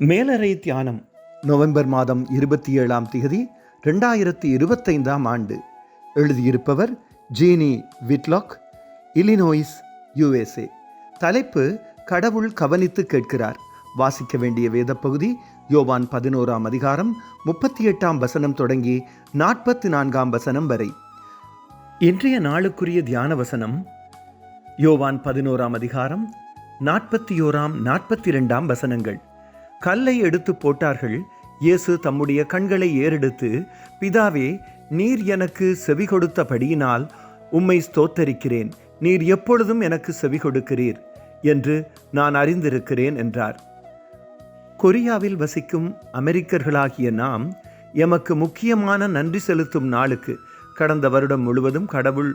மேலறை தியானம் நவம்பர் மாதம் இருபத்தி ஏழாம் திகதி ரெண்டாயிரத்தி இருபத்தைந்தாம் ஆண்டு. எழுதியிருப்பவர் ஜீனி விட்லாக் இலினோய்ஸ் யுஎஸ்ஏ. தலைப்பு கடவுள் கவனித்து கேட்கிறார். வாசிக்க வேண்டிய வேத பகுதி யோவான் பதினோராம் அதிகாரம் முப்பத்தி எட்டாம் வசனம் தொடங்கி நாற்பத்தி நான்காம் வசனம் வரை. இன்றைய நாளுக்குரிய தியான வசனம் யோவான் பதினோராம் அதிகாரம் நாற்பத்தி ஓராம் நாற்பத்தி ரெண்டாம் வசனங்கள். கல்லை எடுத்து போட்டார்கள். இயேசு தம்முடைய கண்களை ஏறெடுத்து பிதாவே நீர் எனக்கு செவி கொடுத்தபடியினால் உம்மை ஸ்தோத்தரிக்கிறேன். நீர் எப்பொழுதும் எனக்கு செவி கொடுக்கிறீர் என்று நான் அறிந்திருக்கிறேன் என்றார். கொரியாவில் வசிக்கும் அமெரிக்கர்களாகிய நாம் எமக்கு முக்கியமான நன்றி செலுத்தும் நாளுக்கு கடந்த வருடம் முழுவதும் கடவுள்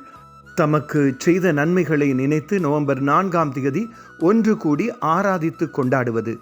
தமக்கு செய்த நன்மைகளை நினைத்து நவம்பர் நான்காம் தேதி ஒன்று கூடி ஆராதித்து கொண்டாடுவது.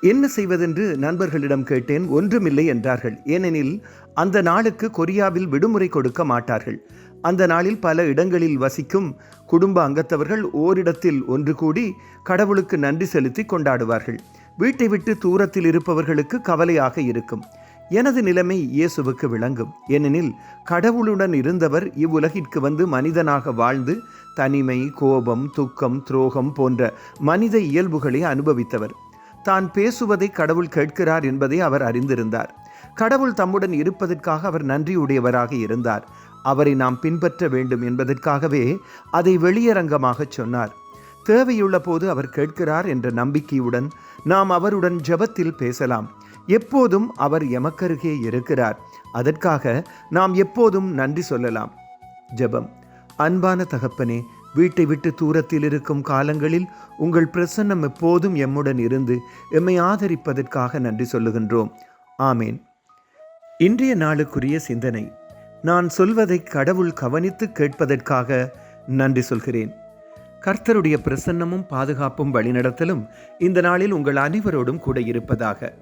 என்ன செய்வதென்று நண்பர்களிடம் கேட்டேன் ஒன்றுமில்லை என்றார்கள். ஏனெனில் அந்த நாளுக்கு கொரியாவில் விடுமுறை கொடுக்க மாட்டார்கள். அந்த நாளில் பல இடங்களில் வசிக்கும் குடும்ப அங்கத்தவர்கள் ஓரிடத்தில் ஒன்று கூடி கடவுளுக்கு நன்றி செலுத்தி கொண்டாடுவார்கள். வீட்டை விட்டு தூரத்தில் இருப்பவர்களுக்கு கவலையாக இருக்கும். எனது நிலைமை இயேசுவுக்கு விளங்கும். ஏனெனில் கடவுளுடன் இருந்தவர் இவ்வுலகிற்கு வந்து மனிதனாக வாழ்ந்து தனிமை கோபம் துக்கம் துரோகம் போன்ற மனித இயல்புகளை அனுபவித்தவர். தான் பேசுவதை கடவுள் கேட்கிறார் என்பதை அவர் அறிந்திருந்தார். கடவுள் தம்முடன் இருப்பதற்காக அவர் நன்றியுடையவராக இருந்தார். அவரை நாம் பின்பற்ற வேண்டும் என்பதற்காகவே அதை வெளியரங்கமாக சொன்னார். தேவையுள்ள போது அவர் கேட்கிறார் என்ற நம்பிக்கையுடன் நாம் அவருடன் ஜெபத்தில் பேசலாம். எப்போதும் அவர் எமக்கருகே இருக்கிறார். அதற்காக நாம் எப்போதும் நன்றி சொல்லலாம். ஜெபம். அன்பான தகப்பனே வீட்டை விட்டு தூரத்தில் இருக்கும் காலங்களில் உங்கள் பிரசன்னம் எப்போதும் எம்முடன் இருந்து எம்மை ஆதரிப்பதற்காக நன்றி சொல்லுகின்றோம். ஆமேன். இன்றைய நாளுக்குரிய சிந்தனை நான் சொல்வதை கடவுள் கவனித்து கேட்பதற்காக நன்றி சொல்கிறேன். கர்த்தருடைய பிரசன்னமும் பாதுகாப்பும் வழிநடத்தலும் இந்த நாளில் உங்கள் அனைவரோடும் கூட இருப்பதாக.